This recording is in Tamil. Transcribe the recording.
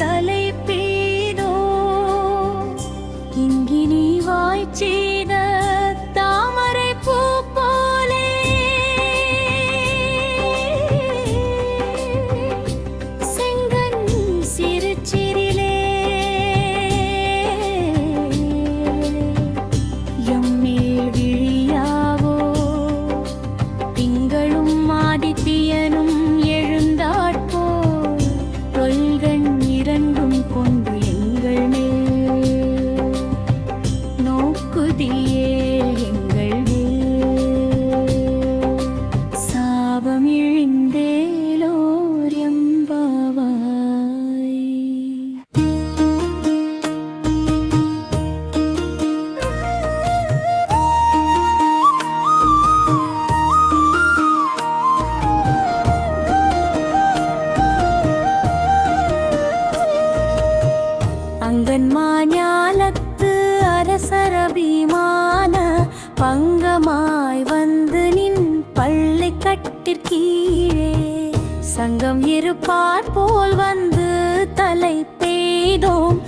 தலை பேதோ இங்கினி வாய்ச்சே திங்களும் ஆதித்தியனும் எழுந்தாற்போல் தொல்கண் இரண்டும் கொண்டு எங்கள் மேல். நோக்குதியே எங்கள் அங்கன்மாஞாலத்து அரசரபிமான பங்கமாய் வந்து நின் பள்ளி கட்டிற்கீழே. சங்கம் இருப்பார் போல் வந்து தலை பெய்தோம்